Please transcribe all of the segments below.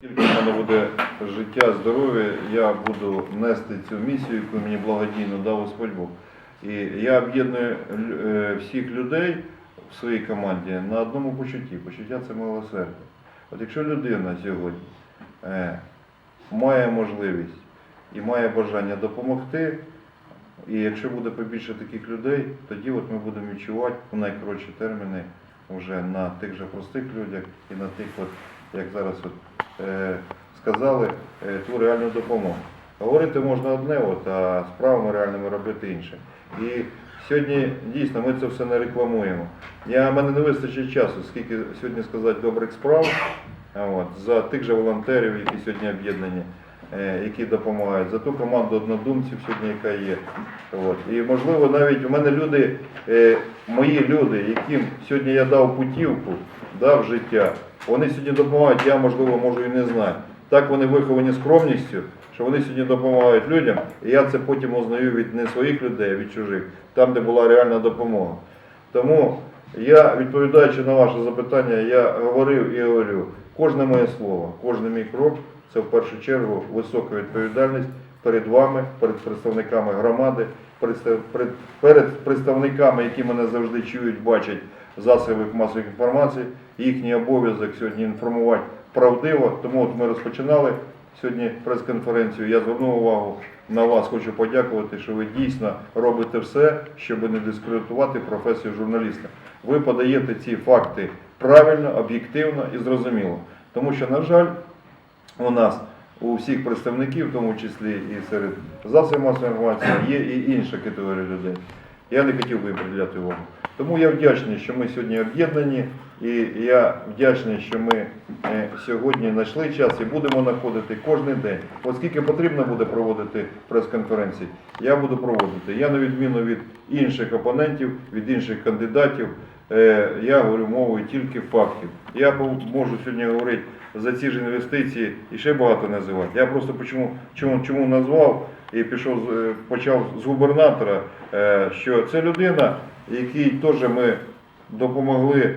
Тільки в мене буде життя, здоров'я, я буду нести цю місію, яку мені благодійно дав Господь Бог. І я об'єдную е, всіх людей в своїй команді на одному почутті. Почуття це милосердя. От якщо людина сьогодні е, має можливість і має бажання допомогти, і якщо буде побільше таких людей, тоді от ми будемо відчувати у найкоротші терміни вже на тих же простих людях і на тих, от, як зараз от, сказали, е, ту реальну допомогу. Говорити можна одне, от, а справами реальними робити інше. І сьогодні дійсно ми це все не рекламуємо. Я, мене не вистачить часу, скільки сьогодні сказати добрих справ от, за тих же волонтерів, які сьогодні об'єднані, е, які допомагають, за ту команду однодумців сьогодні, яка є. От. І можливо навіть у мене люди, е, мої люди, яким сьогодні я дав путівку, дав життя, вони сьогодні допомагають, я можливо можу і не знаю. Так вони виховані скромністю, що вони сьогодні допомагають людям, і я це потім узнаю від не своїх людей, а від чужих, там, де була реальна допомога. Тому я, відповідаючи на ваше запитання, я говорив і говорю, кожне моє слово, кожен мій крок це в першу чергу висока відповідальність перед вами, перед представниками громади, перед, представниками, які мене завжди чують, бачать в засобах масової інформації. Їхній обов'язок сьогодні інформувати правдиво. Тому от ми розпочинали сьогодні прес-конференцію. Я звернув увагу на вас, хочу подякувати, що ви дійсно робите все, щоб не дискредитувати професію журналіста. Ви подаєте ці факти правильно, об'єктивно і зрозуміло. Тому що, на жаль, у нас у всіх представників, в тому числі і серед засобів масової інформації, є і інша категорія людей. Я не хотів би їм приділяти увагу. Тому я вдячний, що ми сьогодні об'єднані, і я вдячний, що ми е, сьогодні знайшли час і будемо знаходити кожен день. От скільки потрібно буде проводити прес-конференцій, я буду проводити. Я на відміну від інших опонентів, від інших кандидатів, я говорю мовою тільки фактів. Я можу сьогодні говорити за ці ж інвестиції і ще багато називати. Я просто чому, чому, чому назвав і пішов е, почав з губернатора, е, що це людина, якій теж ми допомогли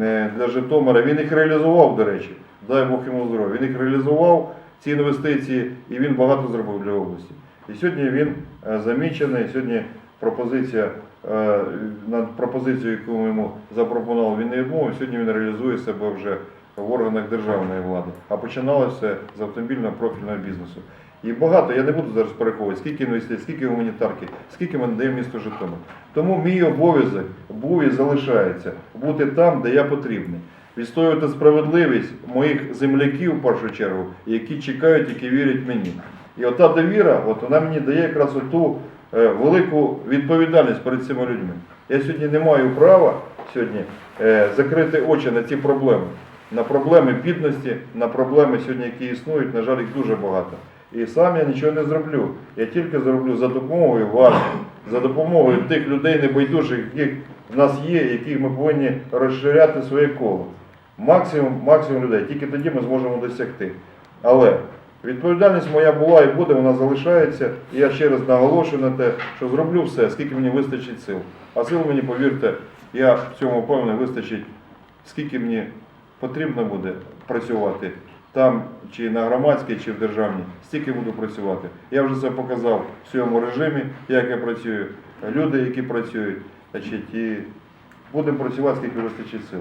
е, для Житомира. Він їх реалізував, до речі. Дай Бог йому здоров'я. Він їх реалізував, ці інвестиції, і він багато зробив для області. І сьогодні він е, замічений. Сьогодні пропозиція е, на пропозицію, яку ми йому запропонували, він не відмовив. Сьогодні він реалізує себе вже в органах державної влади. А починалося з автомобільного профільного бізнесу. І багато, я не буду зараз переховувати, скільки інвестицій, скільки гуманітарки, скільки ми надаємо місту Житомир. Тому мій обов'язок був і залишається бути там, де я потрібний. Відстоювати справедливість моїх земляків в першу чергу, які чекають, які вірять мені. І ота довіра, от вона мені дає якраз оту е, велику відповідальність перед цими людьми. Я сьогодні не маю права сьогодні е, закрити очі на ці проблеми. На проблеми бідності, на проблеми сьогодні, які існують, на жаль, їх дуже багато. І сам я нічого не зроблю. Я тільки зроблю за допомогою вас, за допомогою тих людей небайдужих, яких в нас є, яких ми повинні розширяти своє коло. Максимум, максимум людей. Тільки тоді ми зможемо досягти. Але відповідальність моя була і буде, вона залишається. І я ще раз наголошую на те, що зроблю все, скільки мені вистачить сил. А сил мені, повірте, я в цьому впевнений, вистачить, скільки мені потрібно буде працювати там, чи на громадській, чи в державній, стільки буду працювати. Я вже це показав в своєму режимі, як я працюю, люди, які працюють, значить, і будемо працювати, скільки вистачить сил.